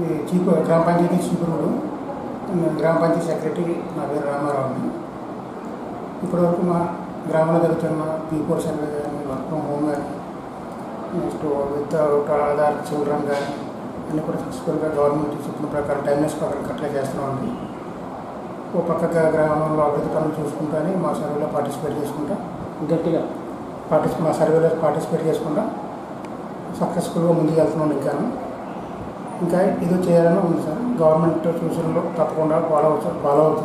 ఈ చీపు గ్రామ పంచాయతీ చీపురుడు గ్రామ పంచాయతీ సెక్రటరీ నా పేరు రామారావు అండి. ఇప్పటివరకు మా గ్రామంలో జరుగుతున్న పీపూర్ సర్వే కానీ వర్క్ ఫ్రమ్ హోమ్ కానీ నెక్స్ట్ వితౌట్ ఆధార్ చిల్డ్రన్ కానీ అన్నీ కూడా సక్సెస్ఫుల్గా గవర్నమెంట్ చెప్పిన ప్రకారం టైమ్లెస్ ప్రకారం కట్టలే చేస్తున్నామండి ఓ పక్క గ్రామంలో అభివృద్ధి పనులు చూసుకుంటానే మా సర్వేలో పార్టిసిపేట్ చేసుకుంటా గట్టిగా. పార్టిసి మా సర్వేలో పార్టిసిపేట్ చేసుకుంటా సక్సెస్ఫుల్గా ముందుకు వెళ్తున్నాం ఇంకాను ఇంకా ఇది చేయాలని ఉంది సార్. గవర్నమెంట్ సూచనలు తప్పకుండా ఫాలో అవుతూ ఫాలో అవుతూ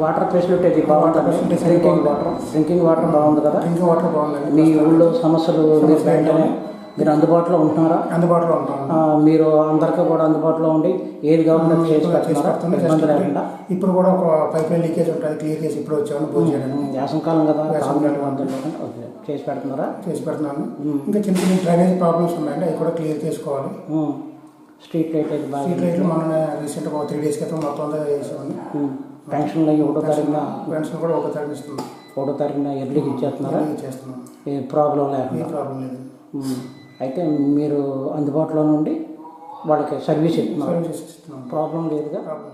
వాటర్ ఫెసిలిటీ అది బాగుంటుంది? వాటర్ ఫెసిలిటీ డ్రింకింగ్ బాగుంది. వాటర్ డ్రింకింగ్ వాటర్ బాగుంది కదా? డ్రింకింగ్ వాటర్ బాగుందండి. మీ ఊళ్ళో సమస్యలు మీరు సమస్యలు వెంటనే మీరు అందుబాటులో ఉంటున్నారా? అందుబాటులో ఉంటాం. మీరు అందరికీ కూడా అందుబాటులో ఉండి ఏది గవర్నమెంట్ చేసి. ఇబ్బంది లేకుండా? ఇప్పుడు కూడా ఒక పైప్ లైన్ లీకేజ్ ఉంటుంది. క్లియర్ చేసి ఇప్పుడు చేయడానికి. వేసంకాలం కదా. ఓకే. చేసి పెడుతున్నారా? చేసి పెడుతున్నాను. ఇంకా చిన్న చిన్న డ్రైనేజ్ ప్రాబ్లమ్స్ ఉన్నాయండి. అవి కూడా క్లియర్ చేసుకోవాలి. స్ట్రీట్ లైట్ అయితే స్ట్రీట్ లైట్లు మన రీసెంట్గా ఒక త్రీ డేస్ క్రితం మొత్తం అంతా చేసామని. పెన్షన్లు అయ్యి ఒకటో తారీఖున పెన్షన్ కూడా ఒక తారీఖు ఇస్తున్నాం. ఒకటో తారీఖున ఎర్లీకి ఇచ్చేస్తున్నారా? క్లియర్ చేస్తున్నాం ఏ ప్రాబ్లం ఏ లేకుండా ప్రాబ్లం లేదు. అయితే మీరు అందుబాటులో నుండి వాళ్ళకి సర్వీస్ ఇస్తున్నారు. ఇస్తున్నాం. ప్రాబ్లం లేదుగా? ప్రాబ్లం